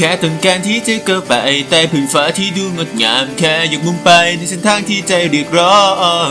แค่ต้องการที่จะก้าวไปใต้พื้นฟ้าที่ดูงดงาม แค่อยากมุ่งไปในเส้นทางที่ใจเรียกร้อง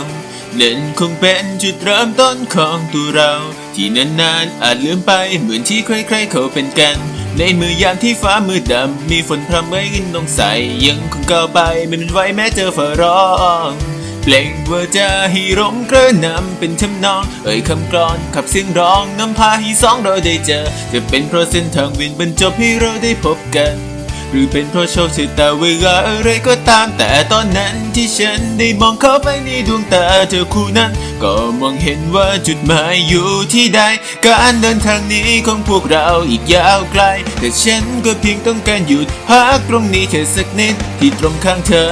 นั่นคงเป็นจุดเริ่มต้นของตัวเรา ที่นานๆอาจลืมไปเหมือนที่ใครๆเขาเป็นกัน ในมือยามที่ฟ้ามืดดำมีฝนพรำไว้กินลงใสยังคงก้าวไปไม่เป็นไหวแม้เจอฟ้าร้อง เพลงว่าจะให้ร่มกระนำเป็นทำนอง เอ่ยคำกลอนขับเสียงร้องนำพาให้สองเราได้เจอ จะเป็นเพราะเส้นทางวินบรรจบให้เราได้พบกัน หรือเป็นเพราะโชคชะตาเวลาอะไรก็ตาม แต่ตอนนั้นที่ฉันได้มองเข้าไปในดวงตาเธอคู่นั้น ก็มองเห็นว่าจุดหมายอยู่ที่ใด การเดินทางนี้ของพวกเราอีกยาวไกล แต่ฉันก็เพียงต้องการหยุดพักตรงนี้แค่สักนิดที่ตรงข้างเธอ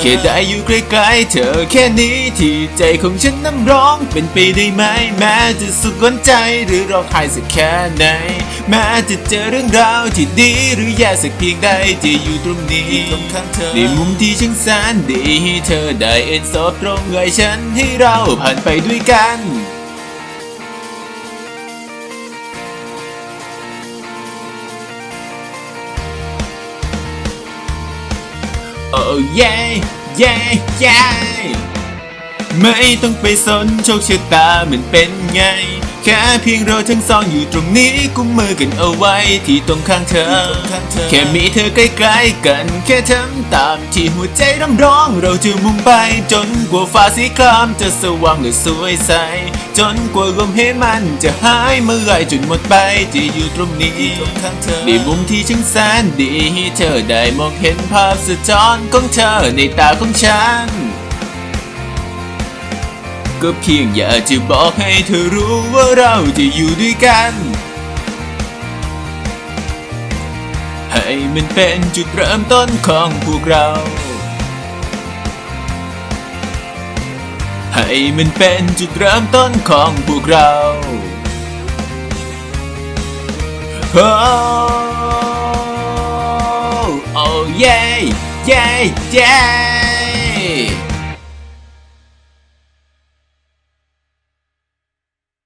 แค่ได้อยู่ใกล้ๆเธอแค่นี้ที่ใจของฉันน้ำร้องเป็นไปได้ไหมแม้จะสุขหวันใจหรือร้องไห้สักแค่ไหน แม้จะเจอเรื่องราวที่ดีหรือแย่สักเพียงใดจะอยู่ตรงนี้ในมุมที่ช่างแสนดีให้เธอได้เอ็นซอบตรงกับฉันให้เราผ่านไปด้วยกันโอ้เย่เย่เย่ไม่ต้องไปสนโชคชะตามันเป็นไงแค่เพียงเราทั้งสองอยู่ตรงนี้กุมมือกันเอาไว้ที่ตรงข้างเธอ แค่มีเธอใกล้ๆกันแค่ทำตามที่หัวใจรำร้อง เราจะมุ่งไปจนกว่าฟ้าสีครามจะสว่างและสวยใส จนกว่าลมเหมันจะหายเมื่อไหรจนหมดไปจะอยู่ตรงนี้ในมุมที่ช่างแสนดีให้เธอได้มองเห็นภาพสะท้อนของเธอในตาของฉัน ก็เพียงอยากจะบอกให้เธอรู้ว่าเราจะอยู่ด้วยกัน ให้มันเป็นจุดเริ่มต้นของพวกเรา ให้มันเป็นจุดเริ่มต้นของพวกเราโอ้โอ้เย้เย้เย้